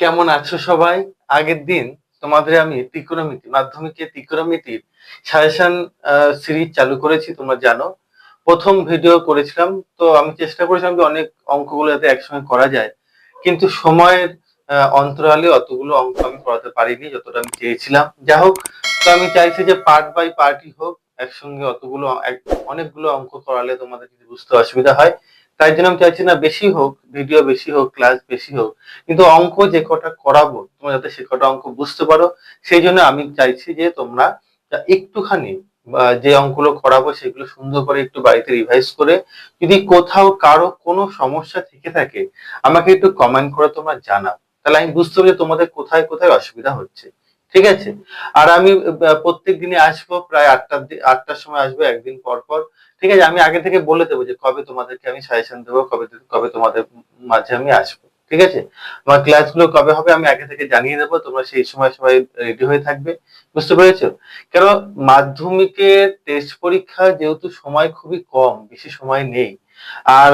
কেমন আছো সবাই? আগের দিন তোমাদের আমি ত্রিকোণমিতি, মাধ্যমিকে ত্রিকোণমিতির সাজেশন সিরিজ চালু করেছি, তোমরা জানো। প্রথম ভিডিও করেছিলাম, তো আমি চেষ্টা করেছিলাম যে অনেক অঙ্কগুলো যাতে একসঙ্গে করা যায়। কিন্তু সময়ের অন্তরালে অতগুলো অঙ্ক আমি করাতে পারিনি, যতটা আমি চেয়েছিলাম। যা হোক, তো আমি চাইছি যে পার্ট বাই পার্টই হোক, একসঙ্গে অতগুলো অনেকগুলো অঙ্ক করালে তোমাদের যদি বুঝতে অসুবিধা হয় তাই জন্য আমি চাইছি না বেশি হোক ভিডিও বেশি হোক ক্লাস বেশি হোক, কিন্তু অঙ্ক যে কটা করাবো, তোমরা যাতে সে কটা অঙ্ক বুঝতে পারো, সেই জন্য আমি চাইছি যে তোমরা একটুখানি যে অঙ্কগুলো করাবো সেগুলো সুন্দর করে একটু বাড়িতে রিভাইজ করে, যদি কোথাও কারও কোনো সমস্যা থেকে থাকে, আমাকে একটু কমেন্ট করে তোমরা জানাও। তাহলে আমি বুঝতে পারি তোমাদের কোথায় কোথায় অসুবিধা হচ্ছে, ঠিক আছে? আর আমি প্রত্যেক দিনে আসব, প্রায় আটটার আটটার সময় আসব, একদিন পর পর। ঠিক আছে, আমি আগে থেকে বলে দেবো যে কবে তোমাদেরকে আমি সাজেশন দেবো, কবে কবে তোমাদের মাঝে আমি আসব, ঠিক আছে? আমার ক্লাসগুলো কবে হবে আমি আগে থেকে জানিয়ে দেবো, তোমরা সেই সময় সবাই রেডি হয়ে থাকবে, বুঝতে পেরেছ? কেন, মাধ্যমিকের টেস্ট পরীক্ষা যেহেতু সময় খুবই কম, বেশি সময় নেই আর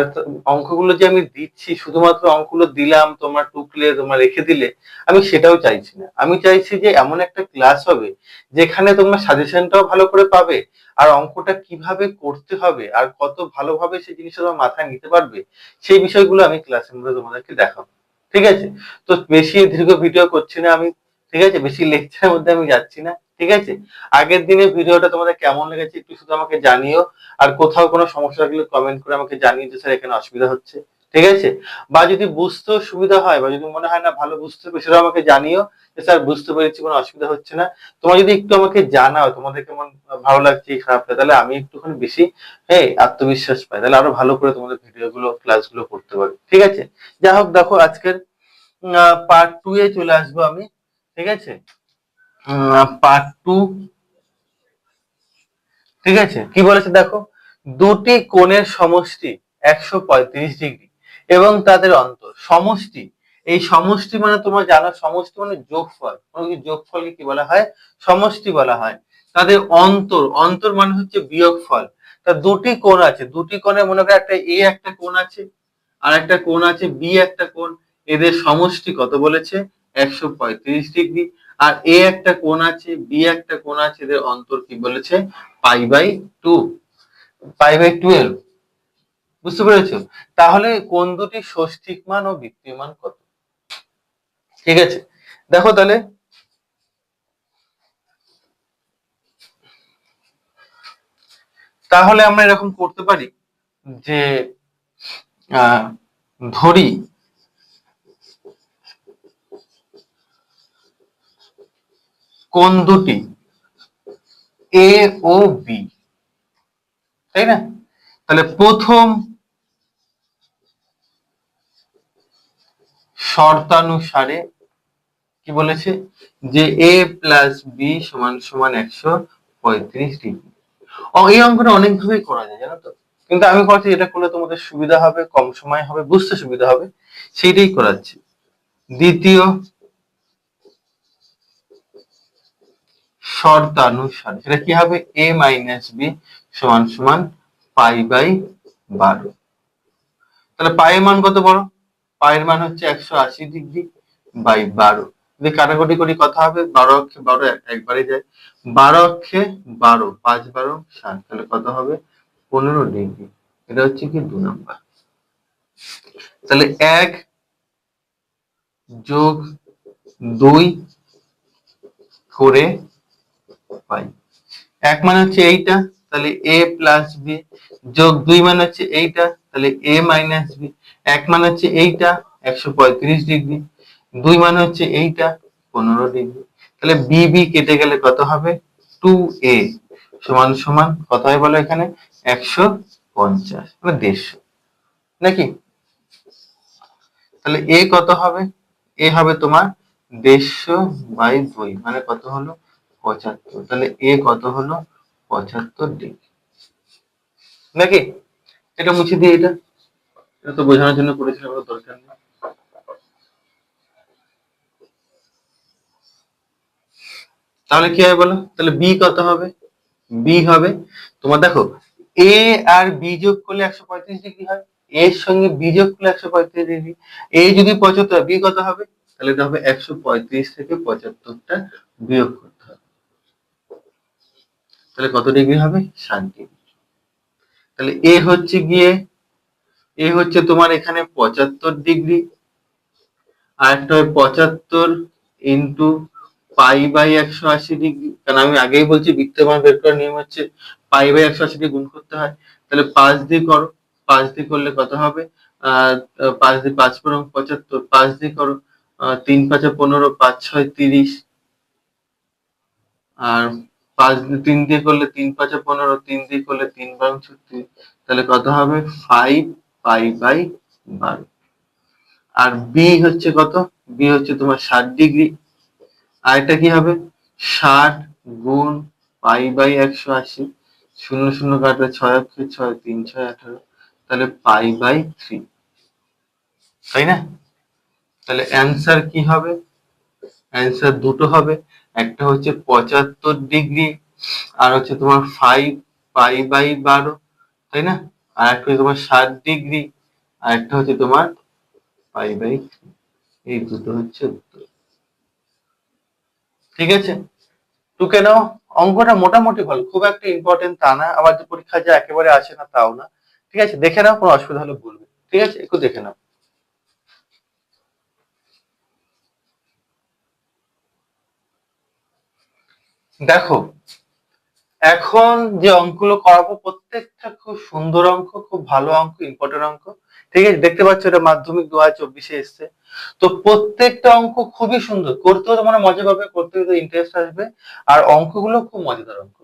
অঙ্কগুলো যে আমি দিচ্ছি, শুধুমাত্র অঙ্কগুলো দিলাম, তোমার টুকলে তোমরা রেখে দিলে, আমি সেটাও চাইছি না। আমি চাইছি যে এমন একটা ক্লাস হবে, যেখানে তোমরা সাজেশনটাও ভালো করে পাবে, আর অঙ্কটা কীভাবে করতে হবে, আর কত ভালোভাবে সেই জিনিসটা তোমার মাথায় নিতে পারবে, সেই বিষয়গুলো আমি ক্লাসের মধ্যে তোমাদেরকে দেখাবো। ঠিক আছে? তো বেশি দীর্ঘ ভিডিও করছি না, আমি ঠিক আছে? বেশি লেকচারের মধ্যে আমি যাচ্ছি না, ঠিক আছে? আগের দিনে ভিডিওটা তোমাদের কেমন লেগেছে একটু শুধু আমাকে জানিও, আর কোথাও কোনো সমস্যা থাকলে কমেন্ট করে আমাকে জানিয়ে যে স্যার, এখানে অসুবিধা হচ্ছে, ঠিক আছে? বা যদি বুঝতেও সুবিধা হয়, বা যদি মনে হয় না ভালো বুঝতে হবে সেটাও আমাকে জানিও, যে স্যার, বুঝতে পেরেছি, কোনো অসুবিধা হচ্ছে না। তোমরা যদি একটু আমাকে জানাও, তোমাদের কেমন ভালো লাগছে খারাপ লাগছে তাহলে আমি একটুখানি বেশি হ্যাঁ আত্মবিশ্বাস পাই। তাহলে আরও ভালো করে তোমাদের ভিডিও গুলো ক্লাসগুলো করতে পারি ঠিক আছে? যা হোক দেখো, আজকের পার্ট টু এ চলে আসব আমি। ঠিক আছে? পার্ট টু ঠিক আছে? কি বলেছে দেখো? দুটি কোণের সমষ্টি একশো পঁয়ত্রিশ ডিগ্রি এবং তাদের অন্তর। সমষ্টি। এই সমষ্টি মানে তোমরা জানো, সমষ্টি মানে যোগফল। কোনো যোগফলকে কি বলা হয়? সমষ্টি বলা হয়। তাদের অন্তর। অন্তর মানে হচ্ছে বিয়োগফল। তা দুটি কোণ আছে। দুটি কোণে মনে করো একটা এ একটা কোণ আছে আর একটা কোণ আছে বি একটা কোণ। এদের সমষ্টি কত বলেছে? একশো পঁয়ত্রিশ ডিগ্রি। আর এ একটা কোণ আছে, বি একটা কোণ আছে, এদের অন্তর কি বলেছে? Pi by two. Pi by twelve. বুঝতে পেরেছ? তাহলে কোন দুটি ষষ্ঠিক মান ও বৃত্তীয় মান কত? ঠিক আছে। দেখো তাহলে। তাহলে আমরা এরকম করতে পারি যে ধরি কোন দুটি? এ ও বি তাই না? তাহলে প্রথম শর্তানুসারে কি বলেছে? যে এ প্লাস বি সমান সমান একশো পঁয়ত্রিশ ডিগ্রি। এই অঙ্কটা অনেকভাবেই করা যায়, জানো তো? কিন্তু আমি করছি এটা করলে তোমাদের সুবিধা হবে, কম সময় হবে, বুঝতে সুবিধা হবে। সেইটাই করাচ্ছি। দ্বিতীয় শর্তানুসারে সেটা কি হবে? এ মাইনাস বি সমান সমান পাই বাই বারো। তাহলে পায়ের মান কত বড়? পায়ের মান হচ্ছে একশো আশি ডিগ্রি বাই বারো। যদি কাটাকুটি করি কথা হবে, বারো অক্ষে বারো এক- একবারে যায়। বারো অক্ষে বারো, পাঁচ বারো ষাট। তাহলে কত হবে? পনেরো ডিগ্রি। এটা হচ্ছে কি? দু নাম্বার। তাহলে এক যোগ দুই করে পাই। এক মানে হচ্ছে এইটা, তাহলে এ প্লাস বি যোগ দুই মানে হচ্ছে এইটা, তাহলে এ মাইনাস বি এক মানে হচ্ছে এইটা, একশো পঁয়ত্রিশ ডিগ্রি। দুই মানে হচ্ছে এইটা, পনেরো ডিগ্রি। তাহলে কেটে গেলে কত হবে? টু এ সমান সমান, কত হয় বলো এখানে? একশো পঞ্চাশ মানে দেড়শো। নাকি? তাহলে এ কত হবে? এ হবে তোমার দেড়শো বাই দুই মানে কত হলো? পঁচাত্তর। তাহলে এ কত হলো? পঁচাত্তর ডিগ্রি। নাকি? এটা মুছে দিই এটা। এটা তো বোঝানোর জন্য করেছিলাম দরকার নেই। তাহলে কি হবে বলো? তাহলে বি কত হবে? বি হবে তোমার দেখো এ আর বি যোগ করলে একশো পঁয়ত্রিশ ডিগ্রি হয়। এর সঙ্গে বি যোগ করলে একশো পঁয়ত্রিশ ডিগ্রি। এ যদি পঁচাত্তর বি কত হবে? তাহলে এটা হবে একশো পঁয়ত্রিশ থেকে পঁচাত্তরটা বিয়োগ করতে তাহলে কত ডিগ্রি হবে? ষাট ডিগ্রি তাহলে এ হচ্ছে গিয়ে এ হচ্ছে তোমার এখানে পঁচাত্তর ডিগ্রি আর একটা হয় পঁচাত্তর ইন্টু পাই বাই একশো আশি ডিগ্রি কারণ আমি আগেই বলছি বৃত্তমান বের করার নিয়ম হচ্ছে পাই বাই একশো আশি গুণ করতে হয়। তাহলে পাঁচ দিয়ে করো, পাঁচ দিয়ে করলে কত হবে? পাঁচ দিয়ে পাঁচ পনেরো পঁচাত্তর। পাঁচ দিয়ে করো তিন পাঁচে পনেরো, পাঁচ ছয় তিরিশ। আর পাঁচ তিন দিয়ে করলে তিন পাঁচে পনেরো, তিন দিয়ে করলে তিন বারো ছত্রিশ তাহলে কত হবে? ফাইভ পাই বাই বারো আর বি হচ্ছে কত? বি হচ্ছে তোমার ষাট ডিগ্রি আর এটা কি হবে? ষাট গুণ পাই বাই একশো আশি, শূন্য শূন্য কাটলে ছয় অক্ষে ছয়, তিন ছয় আঠারো, তাহলে পাই বাই থ্রি তাই না? তাহলে অ্যান্সার কি হবে? অ্যান্সার দুটো হবে। একটা হচ্ছে পঁচাত্তর ডিগ্রি আর হচ্ছে তোমার ফাইভ পাই বাই বারো, তাই না? আর একটা হচ্ছে তোমার ষাট ডিগ্রি আর একটা হচ্ছে তোমার পাই বাই এই দুটো হচ্ছে উত্তর। ঠিক আছে? টুকে নাও। অঙ্কটা মোটামুটি ভালো, খুব একটা ইম্পর্টেন্ট তা না। আবার যে পরীক্ষা যে একেবারে আসে না, তাও না। ঠিক আছে? দেখে নাও, কোনো অসুবিধা হলে বলবে। ঠিক আছে? একটু দেখে নাও। দেখো, এখন যে অঙ্কগুলো করাবো, প্রত্যেকটা খুব সুন্দর অঙ্ক, খুব ভালো অঙ্ক ইম্পর্টেন্ট অঙ্ক, ঠিক আছে? দেখতে পাচ্ছ এটা মাধ্যমিক দু হাজার চব্বিশে এসছে। তো প্রত্যেকটা অঙ্ক খুবই সুন্দর, করতেও তোমার মজা পাবে করতে ইন্টারেস্ট আসবে, আর অঙ্কগুলো খুব মজাদার অঙ্ক,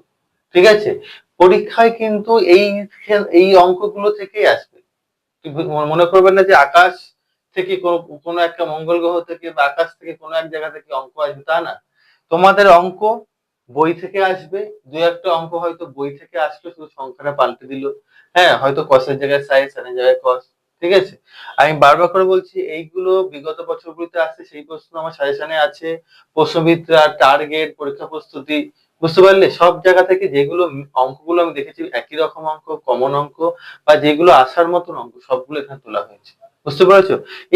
ঠিক আছে? পরীক্ষায় কিন্তু এই এই অঙ্কগুলো থেকেই আসবে। মনে করবেন না যে আকাশ থেকে কোনো কোনো একটা মঙ্গল গ্রহ থেকে বা আকাশ থেকে কোনো এক জায়গা থেকে অঙ্ক আসবে, তা না। তোমাদের অঙ্ক বই থেকে আসবে, দু একটা অঙ্ক হয়তো বই থেকে আসলো, শুধু সংখ্যাটা পাল্টে দিল। হ্যাঁ হয়তো কসের জায়গায় সাইজ সাইনের জায়গায় কস ঠিক আছে? আমি বারবার করে বলছি, এইগুলো বিগত বছরগুলিতে আসছে, সেই প্রশ্ন আমার সাজেশনে আছে। প্রশ্নবিদ্যা টার্গেট পরীক্ষা প্রস্তুতি, বুঝতে পারলে সব জায়গা থেকে যেগুলো অঙ্কগুলো আমি দেখেছি, একই রকম অঙ্ক কমন অঙ্ক, বা যেগুলো আসার মতন অঙ্ক, সবগুলো এখানে তোলা হয়েছে। বুঝতে পেরেছ?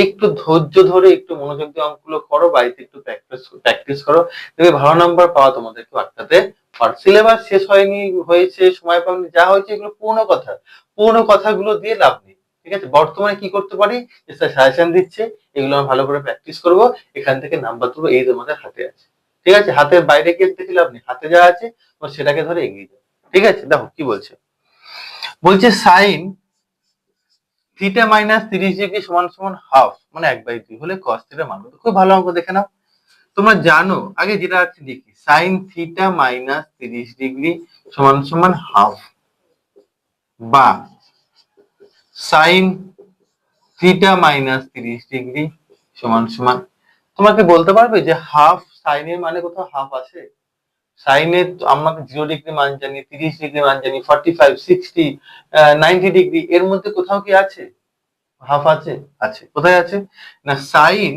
একটু ধৈর্য ধরে একটু মনোযোগ দিয়ে অঙ্কগুলো করো, বাড়িতে একটু প্র্যাকটিস প্র্যাকটিস করো। দেখবে ভালো নাম্বার পাওয়া তোমাদেরকে আটকাতে আর সিলেবাস শেষ হয়নি, হয়েছে, সময় পাওনি, যা হয়েছে এগুলো পূর্ণ কথা। পূর্ণ কথাগুলো দিয়ে লাভ নেই, ঠিক আছে? বর্তমানে কি করতে পারি? যে সাজেশন দিচ্ছে, এগুলো আমি ভালো করে প্র্যাকটিস করব। এখান থেকে নাম্বার তুলবো, এই তোমাদের হাতে আছে। ঠিক আছে? হাতের বাইরে গিয়ে দেখে লাভ নেই? হাতে যা আছে সেটাকে ধরে এগিয়ে যাও। ঠিক আছে? দেখো, কি বলছে? বলছে সাইন থিটা মাইনাস তিরিশ ডিগ্রি সমান সমান হাফ মানে এক বাই দুই হলে কস থিটা মান খুব ভালো অঙ্ক দেখে নাও। তোমরা জানো, আগে যেটা আছে লিখি সাইন থিটা মাইনাস তিরিশ ডিগ্রি সমান সমান হাফ বা সাইন থিটা মাইনাস তিরিশ ডিগ্রি সমান সমান। তোমাকে বলতে পারবে যে হাফ সাইনের মানে কোথাও হাফ আছে? সাইনে আমাকে জিরো ডিগ্রি মান জানি তিরিশ ডিগ্রি মান জানি forty five sixty ninety degree এর মধ্যে কোথাও কি আছে? হাফ আছে? আছে। কোথায় আছে? না সাইন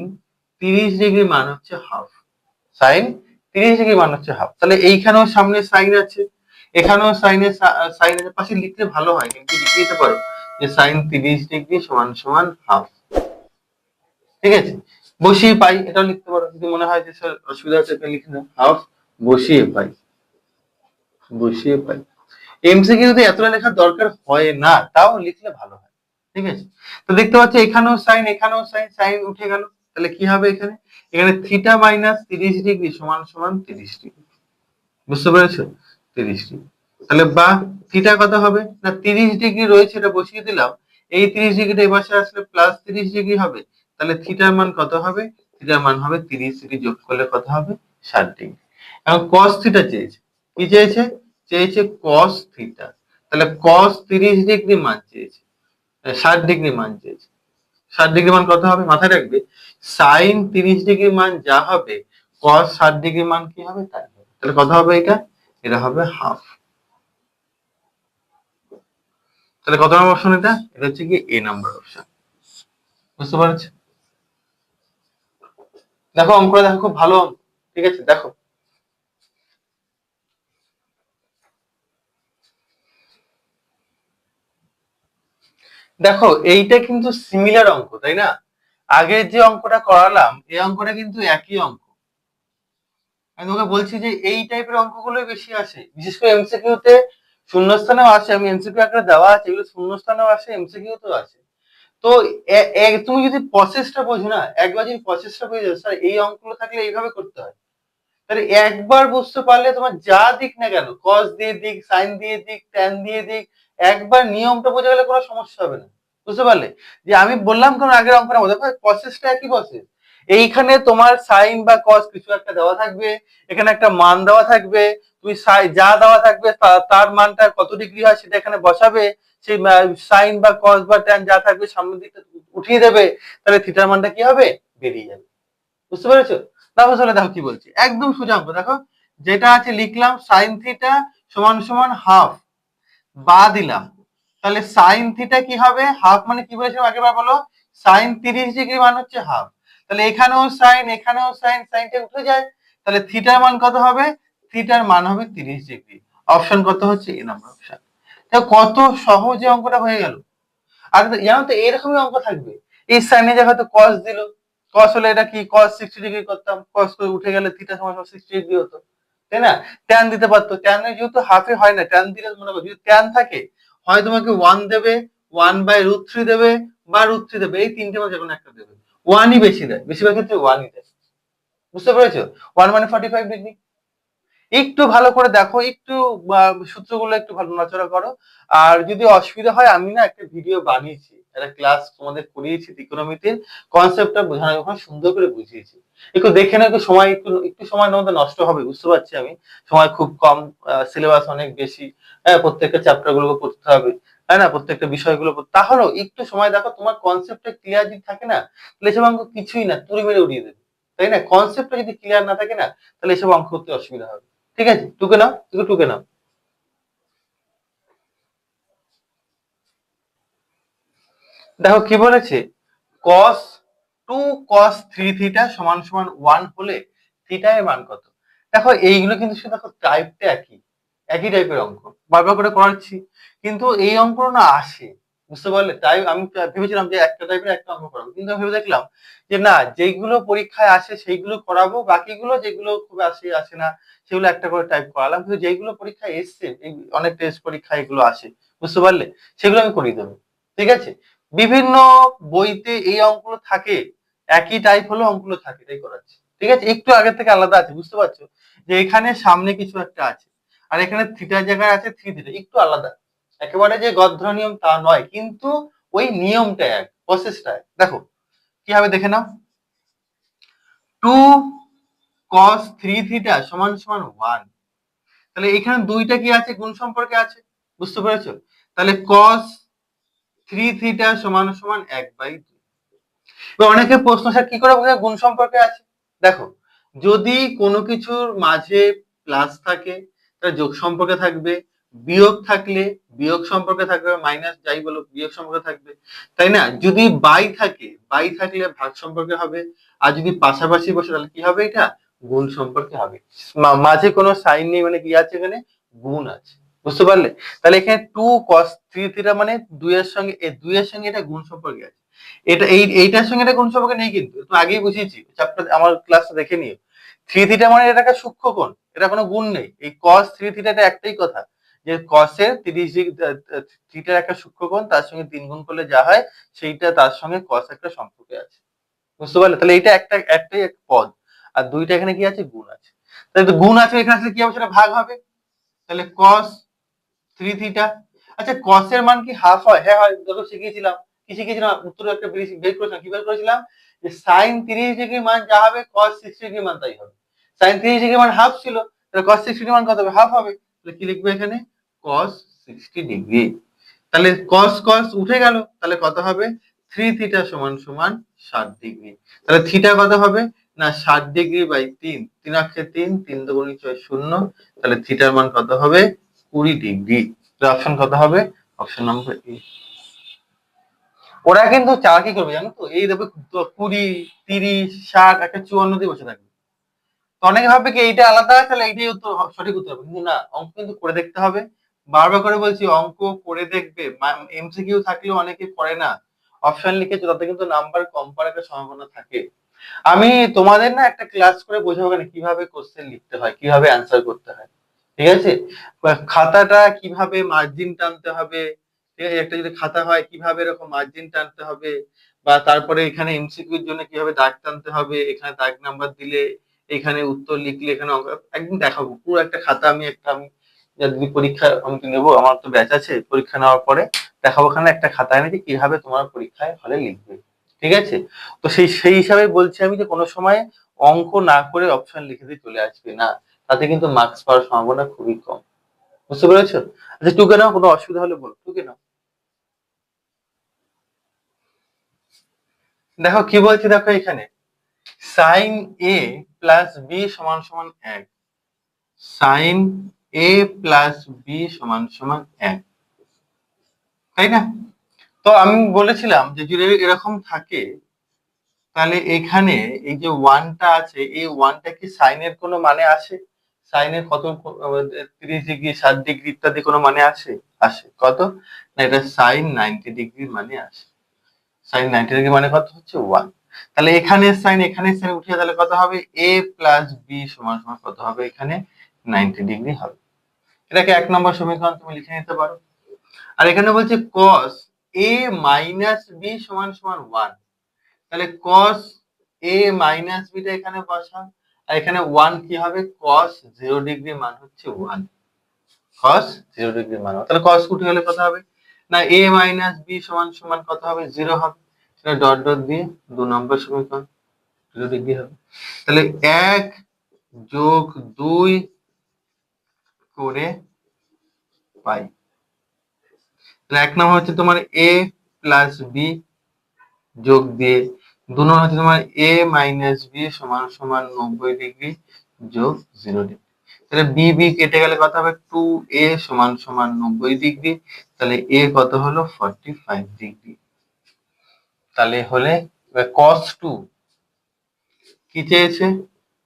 তিরিশ ডিগ্রি মান হচ্ছে হাফ সাইন তিরিশ ডিগ্রি মান হচ্ছে হাফ তাহলে এইখানেও সামনে সাইন আছে। এখানেও সাইনের সাইনের পাশে লিখলে ভালো হয়, কিন্তু লিখে দিতে পারো যে সাইন তিরিশ ডিগ্রি সমান সমান হাফ ঠিক আছে? বসিয়ে পাই, এটাও লিখতে পারো। যদি মনে হয় যে স্যার অসুবিধা আছে লিখে দাও হাফ বসিয়ে পাই। বসিয়ে পাই। এমসিকিউ যদি এতটা লেখার দরকার হয় না, তাও লিখলে ভালো হয়। ঠিক আছে? তো দেখতে পাচ্ছি এখানেও সাইন এখানেও সাইন সাইন উঠে গেল। তাহলে কি হবে এখানে? এখানে থিটা মাইনাস তিরিশ ডিগ্রি সমান সমান তিরিশ ডিগ্রি বুঝতে পেরেছ? তিরিশ ডিগ্রি তাহলে বা থিটা কত হবে? না, তিরিশ ডিগ্রি রয়েছে, এটা বসিয়ে দিলাম। এই তিরিশ ডিগ্রিটা পাশে আসলে প্লাস তিরিশ ডিগ্রি হবে। তাহলে থিটার মান কত হবে? থিটার মান হবে তিরিশ ডিগ্রি যোগ করলে কত হবে? ষাট ডিগ্রি এখন কস থিটা চেয়েছে। কি চেয়েছে? চেয়েছে কস থিটা তাহলে কস তিরিশ ডিগ্রি মান চেয়েছে। ষাট ডিগ্রি মান চেয়েছে। ষাট ডিগ্রি মান কত হবে? মাথায় রাখবে। সাইন তিরিশ ডিগ্রি মান যা হবে কস ষাট ডিগ্রি মান কি হবে? তাই হবে। তাহলে কত হবে এটা? এটা হবে হাফ তাহলে কত নম্বর অপশন এটা? এটা হচ্ছে কি এ নাম্বার অপশন বুঝতে পারছ? দেখো, অঙ্কটা দেখো, খুব ভালো অঙ্ক। ঠিক আছে, দেখো। দেখো, এইটা কিন্তু সিমিলার অঙ্ক, তাই না? আগের যে অঙ্কটা করালাম, এই অঙ্কটা কিন্তু একই অঙ্ক। আমি তোমাকে বলছি যে এই টাইপের অঙ্কগুলোই বেশি আসে। বিশেষ করে এমসিকিউ তে শূন্যস্থানেও আসে, আমি এমসিকিউ আকারে দেওয়া আছে, এগুলো শূন্যস্থানেও আসে এমসিকিউ তেও আসে। তো তুমি যদি প্রসেসটা বোঝো না, একবার যদি প্রসেসটা বুঝে স্যার এই অঙ্কগুলো থাকলে এইভাবে করতে হয়। তাহলে একবার বুঝতে পারলে তোমার যা দিক না কেন কস দিয়ে দিক সাইন দিয়ে দিক ট্যান দিয়ে দিক একবার নিয়মটা বোঝা গেলে কোনো সমস্যা হবে না। বুঝতে পারলে? যে আমি বললাম কারণ আগের অঙ্কটা মধ্যে প্রসেসটা একই প্রসেস এইখানে তোমার সাইন বা কস কিছু একটা দেওয়া থাকবে, এখানে একটা মান দেওয়া থাকবে, তুমি যা দেওয়া থাকবে তার মানটা কত ডিগ্রি হয় সেটা এখানে বসাবে, সেই সাইন বা কস বা ট্যান যা থাকবে সামনের দিকটা উঠিয়ে দেবে, তাহলে থিটার মানটা কি হবে? বেরিয়ে যাবে। বুঝতে পেরেছ? তারপর চলে দেখো কি বলছি। একদম সোজা দেখো, যেটা আছে লিখলাম সাইন থিটা সমান সমান হাফ বা দিলাম। তাহলে সাইন থিটা কি হবে? হাফ মানে কি বলেছিলাম আগেবার বলো? সাইন তিরিশ ডিগ্রি মান হচ্ছে হাফ তাহলে এখানেও সাইন এখানেও সাইন সাইনটা উঠে যায়। তাহলে থিটার মান কত হবে? থিটার মান হবে তিরিশ ডিগ্রি অপশন কত হচ্ছে? এ নাম্বার অপশন কত সহজে অঙ্কটা হয়ে গেল। আর জানো তো, এরকমই অঙ্ক থাকবে। এই সাইনে যে হয়তো কস দিল। কস হলে এটা কি? কস সিক্সটি ডিগ্রি করতাম। কস করে উঠে গেলে থিটা সমান সিক্সটি ডিগ্রি হতো। তাই না? ট্যান দিতে পারতো। ট্যান যেহেতু হাফে হয় না ট্যান দিলে মনে করো, যদি ট্যান থাকে, হয় তোমাকে ওয়ান দেবে ওয়ান বাই রুট থ্রি দেবে বা রুট থ্রি দেবে, এই তিনটে মধ্যে কোনো একটা দেবে। ওয়ানই বেশি দেয়, বেশিরভাগ ক্ষেত্রে ওয়ানই দেয়। বুঝতে পেরেছ? ওয়ান মানে ফর্টি ফাইভ ডিগ্রি একটু ভালো করে দেখো, একটু সূত্রগুলো একটু ভালো নড়াচড়া করো। আর যদি অসুবিধা হয়, আমি না একটা ভিডিও বানিয়েছি। একটা ক্লাস তোমাদের করিয়েছি ইকোনমিতে কনসেপ্টটা বোঝানোর ওখানে সুন্দর করে বুঝিয়েছি। একটু দেখে না একটু সময়, একটু একটু সময় তোমাদের নষ্ট হবে, বুঝতে পারছি আমি। সময় খুব কম সিলেবাস অনেক বেশি হ্যাঁ প্রত্যেকটা চ্যাপ্টারগুলো পড়তে হবে, তাই না? প্রত্যেকটা বিষয়গুলো তাহলেও একটু সময় দেখো, তোমার কনসেপ্টটা ক্লিয়ার যদি থাকে না, তাহলে এসব অঙ্ক কিছুই না তুড়ি মেরে উড়িয়ে দেবে, তাই না? কনসেপ্টটা যদি ক্লিয়ার না থাকে না, তাহলে এসব অঙ্ক করতে অসুবিধা হবে। ঠিক আছে? টুকে নাও, একটু টুকে নাও। দেখো কি বলেছে? cos two cos three theta সমান সমান ওয়ান হলে থিটা এর মান কত? দেখো এইগুলো কিন্তু শুধু দেখো টাইপটা একই একই টাইপের অঙ্ক। বারবার করে করাচ্ছি। কিন্তু এই অঙ্ক না আসে। বুঝতে পারলে? তাই আমি ভেবেছিলাম যে একটা টাইপের একটা অঙ্ক করাবো। কিন্তু ভেবে দেখলাম যে না যেগুলো পরীক্ষায় আসে সেইগুলো করাবো। বাকিগুলো যেগুলো খুব আসে আসে না, সেগুলো একটা করে টাইপ করালাম। কিন্তু যেগুলো পরীক্ষায় এসছে অনেক টেস্ট পরীক্ষা এগুলো আসে। বুঝতে পারলে? সেগুলো আমি করিয়ে দেবো। ঠিক আছে? বিভিন্ন বইতে এই অঙ্কগুলো থাকে, একই টাইপ হলো অঙ্কগুলো থাকে তাই করাচ্ছি ঠিক আছে? একটু আগের থেকে আলাদা আছে, বুঝতে পারছ? যে এখানে সামনে কিছু একটা আছে, আর এখানে থিটার জায়গায় আছে থ্রি থিটা একটু আলাদা। একেবারে যে গদ্ধ নিয়ম তা নয়, কিন্তু ওই নিয়মটা এক প্রসেসটা এক দেখো কি হবে দেখে নাও? টু কস থ্রি থিটা সমান সমান ওয়ান তাহলে এখানে দুইটা কি আছে? গুণ সম্পর্কে আছে, বুঝতে পেরেছ? তাহলে কস থ্রি থিটা সমান সমান এক বাই দুই। অনেকে প্রশ্ন, স্যার, কি করে বোঝা গুণ সম্পর্কে আছে? দেখো, যদি কোনো কিছুর মাঝে প্লাস থাকে, তাহলে যোগ সম্পর্কে থাকবে, বিয়োগ থাকলে বিয়োগ সম্পর্কে থাকবে মাইনাস যাই বলো বিয়োগ সম্পর্কে থাকবে। তাই না? যদি বাই থাকে, বাই থাকলে ভাগ সম্পর্কে হবে, আর যদি পাশাপাশি বসে, তাহলে কি হবে এটা? গুণ সম্পর্কে হবে। মাঝে কোনো সাইন নেই মানে কি আছে এখানে? গুণ আছে। বুঝতে পারলে? তাহলে এখানে টু কস থ্রি থ্রিটা মানে দুইয়ের সঙ্গে দুইয়ের সঙ্গে এটা গুণ সম্পর্কে আছে। এটা এই, এইটার সঙ্গে এটা গুণ সম্পর্কে নেই কিন্তু তো আগেই বুঝিয়েছি চ্যাপ্টার আমার ক্লাসটা দেখে নিও। থ্রি থিটা মানে এটা একটা সূক্ষ্ম কোণ, এটা কোনো গুণ নেই। এই কস থ্রি থিটা এটা একটাই কথা, যে কসের তিরিশ থিটার একটা সূক্ষ্ম কোণ, তার সঙ্গে তিন গুণ করলে যা হয়, সেইটা তার সঙ্গে কস একটা সম্পর্কে আছে। বুঝতে পারলে? তাহলে এটা একটা, একটাই এক পদ, আর দুইটা এখানে কি আছে? গুণ আছে। তাহলে গুণ আছে, এখানে আসলে কি হবে? সেটা ভাগ হবে। তাহলে কস থ্রি থিটা আচ্ছা কসের মান কি হাফ হয়? হ্যাঁ হয়, যত শিখিয়েছিলাম। কি শিখিয়েছিলাম? উত্তর একটা বের করেছিলাম, কি বের করেছিলাম? যে সাইন তিরিশ ডিগ্রি মান যা হবে কস সিক্সটি ডিগ্রি মান তাই হবে। সাইন তিরিশ ডিগ্রি মান হাফ ছিল, তাহলে কস সিক্সটি ডিগ্রি মান কত হবে? হাফ হবে। তাহলে কি লিখবে এখানে? Cos sixty degree. তাহলে কস কস উঠে গেল, তাহলে কত হবে? থ্রি থিটা সমান সমান ষাট ডিগ্রি। তাহলে থিটা কত হবে? না, ষাট ডিগ্রি বাই তিন। তিন অক্ষে তিন তিন দুগুণি ছয় শূন্য। তাহলে থিটার মান কত হবে? কুড়ি ডিগ্রি। অপশন কত হবে? অপশন এ ওরা কিন্তু করবে জানো তো? এই দেবে কুড়ি, তিরিশ, ষাট, একটা চুয়ান্ন দিয়ে বসে থাকবে। তো অনেকে কি এইটা আলাদা? তাহলে এইটাই উত্তর, সঠিক উত্তর হবে। কিন্তু না, অঙ্ক কিন্তু করে দেখতে হবে। বারবার করে বলছি, অঙ্ক করে দেখবে। এমসিকিউ থাকলেও অনেকে করে না। অপশন লিখেছো, তাতে কিন্তু নাম্বার কম পাওয়ার একটা সম্ভাবনা থাকে। আমি তোমাদের না একটা ক্লাস করে বোঝাবো কীভাবে কোশ্চেন লিখতে হয়, কীভাবে অ্যান্সার করতে হয়। ঠিক আছে? খাতাটা কীভাবে মার্জিন টানতে হবে? ঠিক আছে? একটা যদি খাতা হয়, কীভাবে এরকম মার্জিন টানতে হবে? বা তারপরে এখানে এমসিকিউর জন্য কীভাবে দাগ টানতে হবে? এখানে দাগ নাম্বার দিলে, এখানে উত্তর লিখলে, এখানে একদিন দেখাবো। পুরো একটা খাতা আমি একটা, আমি যদি পরীক্ষা আমি তো নেব, আমার তো ব্যাচ আছে, পরীক্ষা নেওয়ার পরে দেখাবো ওখানে একটা খাতা এনে যে কীভাবে তোমার পরীক্ষায় হলে লিখবে। ঠিক আছে? তো সেই সেই হিসাবে বলছি আমি যে কোনো সময় অঙ্ক না করে অপশন লিখে দিয়ে চলে আসবে না। তাতে কিন্তু মার্কস পাওয়ার সম্ভাবনা খুবই কম। বুঝতে পেরেছ? আচ্ছা টুকে নাও, কোনো অসুবিধা হলে বলো, টুকে নাও। দেখো, কি বলছে দেখো এখানে? সাইন এ প্লাস বি সমান সমান এক। সাইন এ প্লাস বি সমান সমান এক। তাই না? তো আমি বলেছিলাম যে যদি এরকম থাকে, তাহলে এখানে এই যে ওয়ানটা আছে, এই ওয়ানটা কি সাইনের কোনো মানে আসে সাইনের কত তিরিশ ডিগ্রি, ষাট ডিগ্রি ইত্যাদি কোনো মানে আসে? আসে। কত? না, এটা সাইন নাইনটি ডিগ্রি মানে আসে। সাইন নাইনটি ডিগ্রি মানে কত হচ্ছে? ওয়ান। তাহলে এখানে সাইন এখানে সাইন উঠিয়ে তাহলে কত হবে? এ প্লাস বি সমান সমান কত হবে? এখানে নাইনটি ডিগ্রি হবে। এটাকে এক নম্বর সমীকরণ তুমি লিখে নিতে পারো। আর এখানে বলছে কস এ মাইনাস বি সমান সমান ওয়ান তাহলে কস এ মাইনাস বিটা এখানে বসা আর এখানে ওয়ান কি হবে? cos জিরো ডিগ্রি মান হচ্ছে ওয়ান কস জিরো ডিগ্রি মান তাহলে কস উঠে গেলে কত হবে? না এ মাইনাস বি সমান সমান কত হবে? জিরো হবে। সেটা ডট ডট দিয়ে দু নম্বর সমীকরণ জিরো ডিগ্রি হবে। তাহলে এক যোগ দুই করে পাই। তাহলে এক নম্বর হচ্ছে তোমার এ প্লাস বি যোগ দিয়ে দু নম্বর হচ্ছে তোমার এ মাইনাস বি সমান সমান নব্বই ডিগ্রি যোগ জিরো ডিগ্রি তাহলে বি বি কেটে গেলে কত হবে? টু এ সমান সমান নব্বই ডিগ্রি তাহলে এ কত হলো? ফর্টি ফাইভ ডিগ্রি তাহলে হলে কস টু কি চেয়েছে?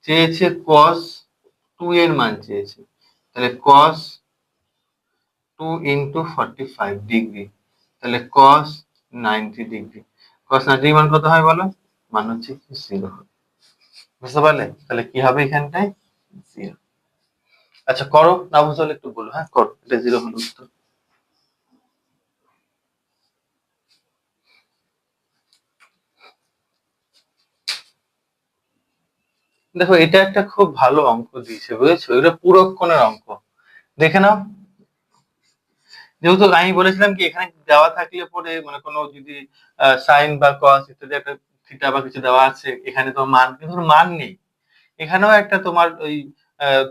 চেয়েছে কস টু এর মান চেয়েছে। তাহলে cos two into forty five degree তাহলে কস নাইনটি ডিগ্রি কস মান কত হয় বলো? মান হচ্ছে জিরো বুঝতে পারলে? তাহলে কি হবে এখানটায়? জিরো আচ্ছা করো, না একটু বলো হ্যাঁ? করো, এটা জিরো হলো উত্তর। দেখো, এটা একটা খুব ভালো অঙ্ক দিয়েছে, বুঝেছ? এটা পুরক্ষণের অঙ্ক। দেখে নাও। যেহেতু আমি বলেছিলাম কি, এখানে দেওয়া থাকলে পরে মানে কোনো যদি সাইন বা কস ইত্যাদি একটা থিটা বা কিছু দেওয়া আছে, এখানে তো মান, কিন্তু মান নেই। এখানেও একটা তোমার ওই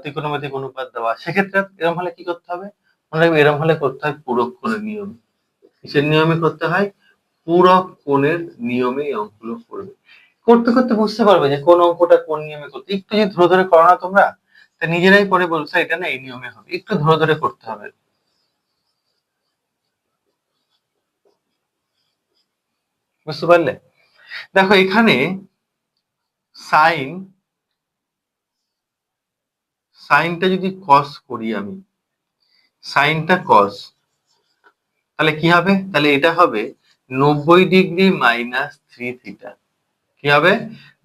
ত্রিকোণমিতিক অনুপাত দেওয়া। সেক্ষেত্রে এরকম হলে কি করতে হবে? মনে রাখবে এরকম হলে করতে হয় পূরক কোণের নিয়মে। কিসের নিয়মে করতে হয়? পূরক কোণের নিয়মে এই অঙ্কগুলো করবে। করতে করতে বুঝতে পারবে যে কোন অঙ্কটা কোন নিয়মে করতে। একটু যদি ধরে ধরে করো না তোমরা, তা নিজেরাই পরে বলছো, এটা না, এই নিয়মে হবে। একটু ধরে ধরে করতে হবে। বুঝতে পারলে? দেখো, এখানে সাইন সাইনটা যদি কস করি আমি সাইনটা কস তাহলে কি হবে? তাহলে এটা হবে নব্বই ডিগ্রি মাইনাস থ্রি থিটা কি হবে?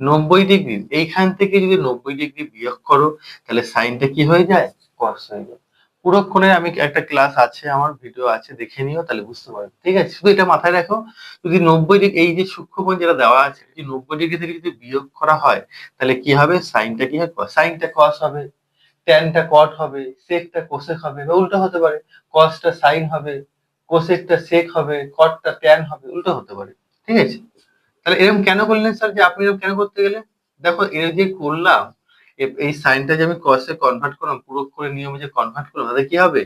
নব্বই ডিগ্রি। এইখান থেকে যদি নব্বই ডিগ্রি বিয়োগ করো, তাহলে সাইনটা কি হয়ে যায়? কস হয়ে যায়। পুরোক্ষণে আমি একটা ক্লাস আছে, আমার ভিডিও আছে, দেখে নিও, তাহলে বুঝতে পারবে। ঠিক আছে? শুধু এটা মাথায় রাখো, যদি নব্বই ডিগ্রি, এই যে সূক্ষ্মকোণ যেটা দেওয়া আছে, যদি নব্বই ডিগ্রি থেকে যদি বিয়োগ করা হয়, তাহলে কি হবে? সাইনটা কি হবে? সাইনটা কস হবে ট্যানটা কট হবে সেকটা কোসেক হবে, বা উল্টো হতে পারে কসটা সাইন হবে কোসেকটা সেক হবে কটটা ট্যান হবে, উল্টো হতে পারে। ঠিক আছে? তাহলে এরকম কেন করলেন স্যার যে আপনি এরকম কেন করতে গেলেন? দেখো, এর যে করলাম এই সাইনটা যে আমি কসে কনভার্ট করলাম, পুরো করে নিয়মে যে কনভার্ট করলাম তাহলে কি হবে?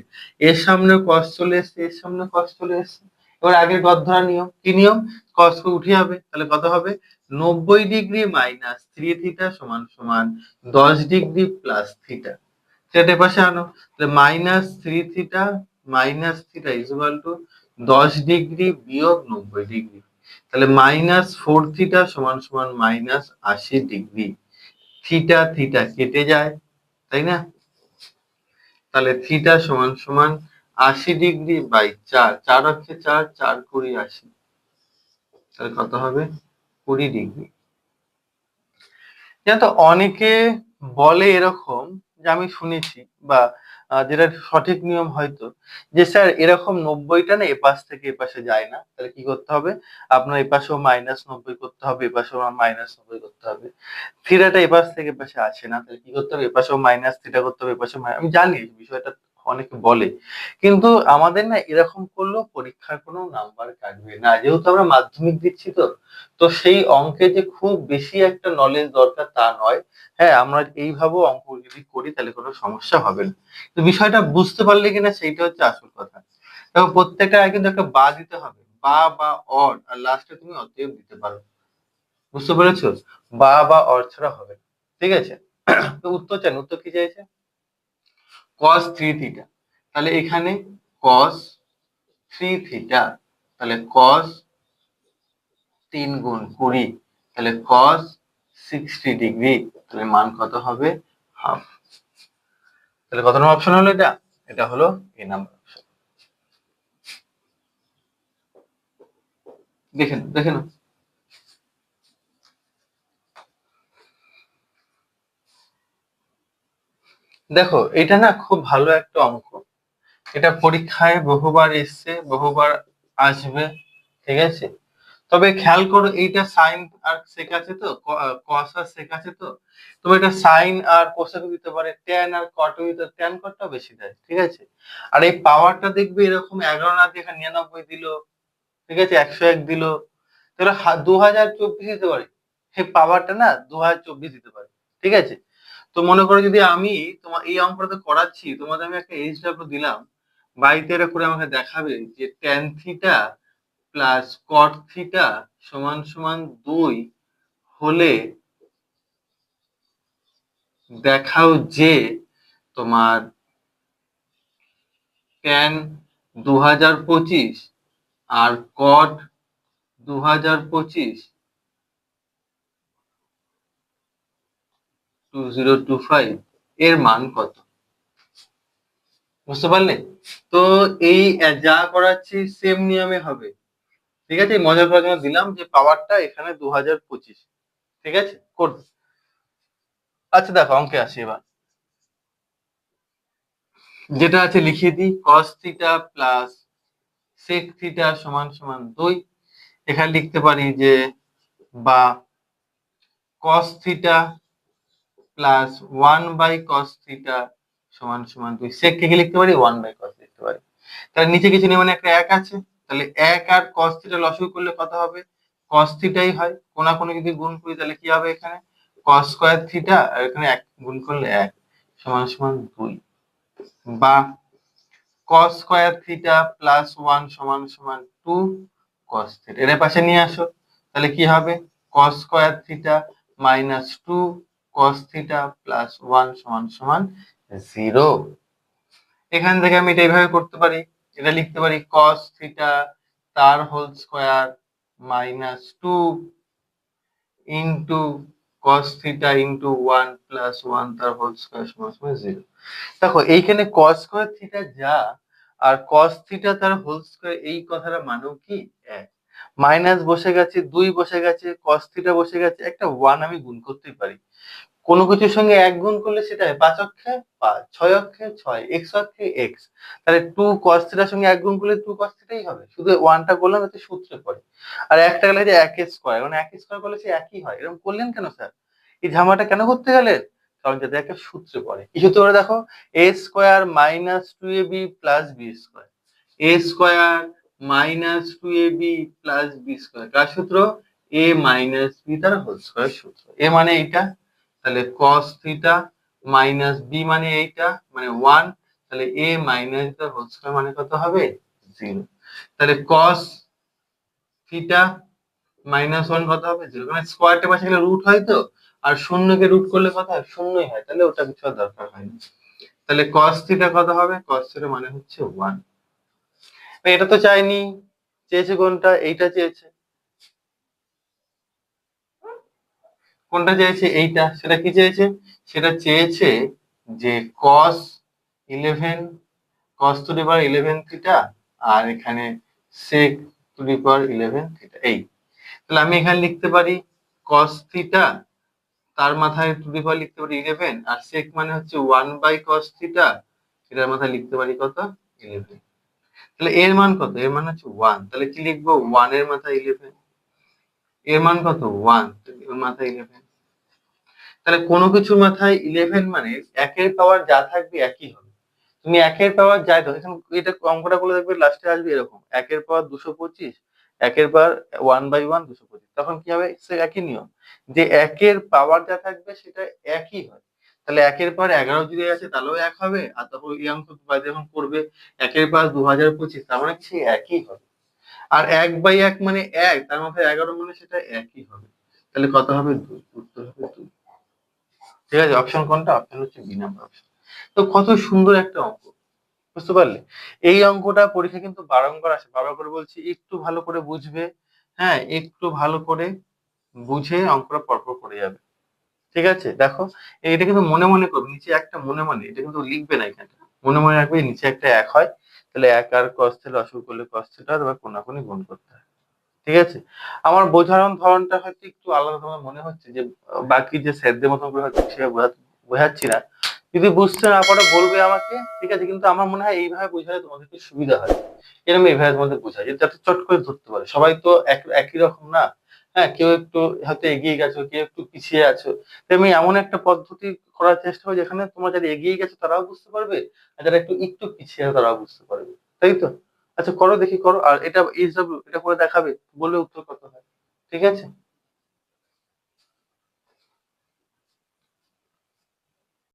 এর সামনে কস চলে এসছে, এর সামনে কস চলে এসছে। এবার আগের গদ ধরা নিয়ম, কি নিয়ম? কস উঠে হবে, তাহলে কত হবে? নব্বই ডিগ্রি মাইনাস থ্রি থিটা সমান সমান দশ ডিগ্রি প্লাস থিটা সেটা পাশে আনো, তাহলে minus three theta minus theta is equal to দশ ডিগ্রি বিয়োগ নব্বই ডিগ্রি। তাহলে মাইনাস ফোর থিটা সমান সমান মাইনাস আশি ডিগ্রি। থিটা থিটা কেটে যায়, তাই না? তাহলে থিটা সমান সমান আশি ডিগ্রি বাই চার চার হচ্ছে চার চার কুড়ি আশি। তাহলে কত হবে? কুড়ি ডিগ্রি জানো অনেকে বলে এরকম আমি শুনেছি বা যেটা সঠিক নিয়ম হয়তো, যে স্যার এরকম নব্বইটা না এপাশ থেকে এপাশে যায় না, তাহলে কি করতে হবে? আপনার এপাশেও মাইনাস নব্বই করতে হবে, এপাশেও আমার মাইনাস নব্বই করতে হবে। থিটাটা এপাশ থেকে এপাশে আসে না, তাহলে কি করতে হবে? এপাশেও মাইনাস, থিটা করতে হবে এপাশে আমি জানি বিষয়টা অনেকে বলে। কিন্তু আমাদের না এরকম করলেও পরীক্ষার কোনো নাম্বার কাটবে না। যেহেতু আমরা মাধ্যমিক দিচ্ছি তো তো সেই অঙ্কে যে খুব বেশি একটা নলেজ দরকার তা নয়। হ্যাঁ আমরা এইভাবেও অঙ্ক যদি করি তাহলে কোনো সমস্যা হবে না। তো বিষয়টা বুঝতে পারলে কিনা সেইটা হচ্ছে আসল কথা। দেখো, প্রত্যেকটা কিন্তু একটা বা দিতে হবে। বা বা অর আর লাস্টে তুমি অতএব দিতে পারো। বুঝতে পেরেছ? বা বা অর ছাড়া হবে ঠিক আছে? তো উত্তর চান উত্তর কি চাইছে? Cos থ্রি থিটা তাহলে এখানে cos থ্রি থিটা তাহলে cos তিন গুণ কুড়ি, তাহলে cos সিক্সটি ডিগ্রি তাহলে মান কত হবে? হাফ তাহলে কত নম্বর অপশন হলো এটা? এটা হলো এ নাম্বার অপশন দেখে নাও দেখে নাও। দেখো, এটা না খুব ভালো একটা অঙ্ক। এটা পরীক্ষায় বহুবার এসছে, বহুবার আসবে, ঠিক আছে? তবে খেয়াল করো, এইটা সাইন আর আছে তো কস আর আছে তো? তবে এটা সাইন আর কোসেক দিতে পারে ট্যান আর কট দিতে ট্যান কটটা বেশি দেয়, ঠিক আছে? আর এই পাওয়ারটা দেখবে এরকম এগারো না দিয়ে নিরানব্বই দিল, ঠিক আছে? একশো এক দিল। তাহলে দু হাজার চব্বিশ দিতে পারে। সেই পাওয়ারটা না দু হাজার চব্বিশ দিতে পারে, ঠিক আছে? তো মনে করো যদি আমি তোমার এই অঙ্কটা তো করাচ্ছি, তোমাদের আমি একটা এইচ ডাব্লিউ দিলাম, বাড়িতে এটা করে আমাকে দেখাবে যে tan theta plus cot theta সমান সমান দুই হলে দেখাও যে তোমার ট্যান দু হাজার পঁচিশ আর কট দু হাজার পঁচিশ টু জিরো টু ফাইভ এর মান কত? বুঝতে পারলে? তো এই যা করাচ্ছি সেম নিয়মে হবে। ঠিক আছে? মজার করার জন্য দিলাম যে পাওয়ারটা এখানে দু হাজার পঁচিশ। ঠিক আছে? আচ্ছা দেখো, অঙ্কে আসি এবার। যেটা আছে লিখিয়ে দিই cos theta plus sec theta সমান সমান দুই। এখানে লিখতে পারি যে বা cos theta plus one by cos theta সমান সমান দুই। সেক কে লিখতে পারি? ওয়ান বাই কস লিখতে পারি। তাহলে নিচে কিছু নেই মানে একটা এক আছে। তাহলে এক আর কস থিটা লসগু করলে কত হবে? কস থিটাই হয়। কোনা কোনো যদি গুণ করি তাহলে কি হবে এখানে? কস স্কোয়ার থিটা আর এখানে এক গুণ করলে এক সমান সমান দুই। বা cos square theta plus one সমান সমান টু কস থিটা এর পাশে নিয়ে আসো। তাহলে কি হবে? Cos square theta minus two cos theta plus one সমান সমান জিরো এখান থেকে আমি এটা এইভাবে করতে পারি, এটা লিখতে পারি কস থিটা তার whole square minus two into cos theta into one plus one তার হোল স্কোয়ার সমান সমান জিরো দেখো, এইখানে কস স্কোয়ার থিটা যা, আর কস থিটা তার হোল স্কোয়ার এই কথাটা মানেও কি? এক। মাইনাস বসে গেছে, দুই বসে গেছে কস থিটা বসে গেছে, একটা ওয়ান আমি গুণ করতেই পারি। কোনো কিছুর সঙ্গে এক গুণ করলে সেটা পাঁচ অক্ষে পাঁচ, ছয় অক্ষে ছয় এক্স অক্ষে এক্স তাহলে টু কস থিটার সঙ্গে এক গুণ করলে টু কস থিটাই হবে। শুধু ওয়ানটা করলাম, এতে সূত্রে পড়ে। আর একটা গেলে যে এক স্কোয়ার মানে এক স্কোয়ার করলে সে একই হয়। এরকম করলেন কেন স্যার এই ঝামাটা কেন করতে গেলেন কারণ যাতে একটা সূত্রে পড়ে। এই সূত্রে দেখো A square minus two A B plus B square A square minus two A B plus B square কার সূত্র? এ মাইনাস বি তার হোল স্কোয়ার সূত্র। এ মানে এইটা তাহলে cos থিটা মাইনাস বি মানে এইটা মানে ওয়ান তাহলে এ মাইনাস তার হোল স্কোয়ার মানে কত হবে? জিরো তাহলে cos থিটা মাইনাস ওয়ান কত হবে? জিরো মানে স্কোয়ারটা পাশে গেলে রুট হয় তো, আর শূন্যকে রুট করলে কত হয়? শূন্যই হয়, তাহলে ওটা কিছু দরকার হয় না। তাহলে cos থিটা কত হবে? cos থিটা মানে হচ্ছে ওয়ান এটা তো চাইনি, চেয়েছে কোনটা? এইটা চেয়েছে। কোনটা চেয়েছে এইটা। সেটা কি চেয়েছে সেটা চেয়েছে যে cos eleven cos two the power eleven theta আর এখানে sec two the power eleven theta এই। তাহলে আমি এখানে লিখতে পারি কস থিটা তার মাথায় টু দি পাওয়ার লিখতে পারি ইলেভেন আর sec মানে হচ্ছে ওয়ান বাই কস থিটা এটার মাথায় লিখতে পারি কত? ইলেভেন তাহলে এর মান কত? এর মান হচ্ছে ওয়ান তাহলে কি লিখব? ওয়ানের মাথায় ইলেভেন এর মান কত? ওয়ান মাথায় ইলেভেন তাহলে কোনো কিছুর মাথায় ইলেভেন মানে একের পাওয়ার যা থাকবে একই হবে। তুমি একের পাওয়ার যাই তো এখানে এটা অঙ্কটা করলে দেখবে লাস্টে আসবে এরকম। একের পাওয়ার দুশো পঁচিশ, একের পাওয়ার ওয়ান বাই ওয়ান দুশো পঁচিশ। তখন কি হবে? সে একই নিয়ম। যে একের পাওয়ার যা থাকবে সেটা একই হয়। তাহলে একের পর এগারো যদি আছে তাহলেও এক হবে। আর তখন এই অঙ্ক যখন করবে, একের পর দু হাজার পঁচিশ, তার মানে সে একই হবে। আর এক বাই এক মানে এক, তার মধ্যে এগারো মানে সেটা একই হবে। তাহলে কত হবে দুই উত্তর হবে দুই ঠিক আছে অপশন কোনটা? অপশন হচ্ছে বি নাম্বার অপশন তো কত সুন্দর একটা অঙ্ক। বুঝতে পারলে? এই অঙ্কটা পরীক্ষা কিন্তু বারংবার আসে। বারবার করে বলছি, একটু ভালো করে বুঝবে হ্যাঁ একটু ভালো করে বুঝে অঙ্কটা পরপর করে যাবে। ঠিক আছে? দেখো এটা কিন্তু মনে মনে করবে নিচে একটা মনে মনে, এটা কিন্তু লিখবে না এখানে মনে মনে রাখবে নিচে একটা এক হয়। তাহলে এক আর কস থেকে অসুখ করলে কস থেকে তারপর কোনাকুনি গুণ করতে হয়। ঠিক আছে? আমার বোঝানোর ধরনটা হয়তো একটু আলাদা তোমার মনে হচ্ছে যে, বাকি যে স্যারদের মতন করে হয়তো সে বোঝাচ্ছি না। যদি বুঝতে না পারো, বলবে আমাকে, ঠিক আছে? কিন্তু আমার মনে হয় এইভাবে বোঝালে তোমাদেরকে সুবিধা হয়। এরকম এইভাবে তোমাদের বোঝায়। যাতে চট করে ধরতে পারে। সবাই তো এক একই রকম না? হ্যাঁ কেউ একটু হয়তো এগিয়ে গেছো, কেউ একটু পিছিয়ে আছো। তেমনি এমন একটা পদ্ধতি করার চেষ্টা হয় যেখানে তোমার যারা এগিয়ে গেছো তারাও বুঝতে পারবে আর যারা একটু একটু পিছিয়ে আছে তারাও বুঝতে পারবে। তাই তো? আচ্ছা করো দেখি, করো। আর এটা এইসব এটা করে দেখাবে। বলে উত্তর কত হয়। ঠিক আছে?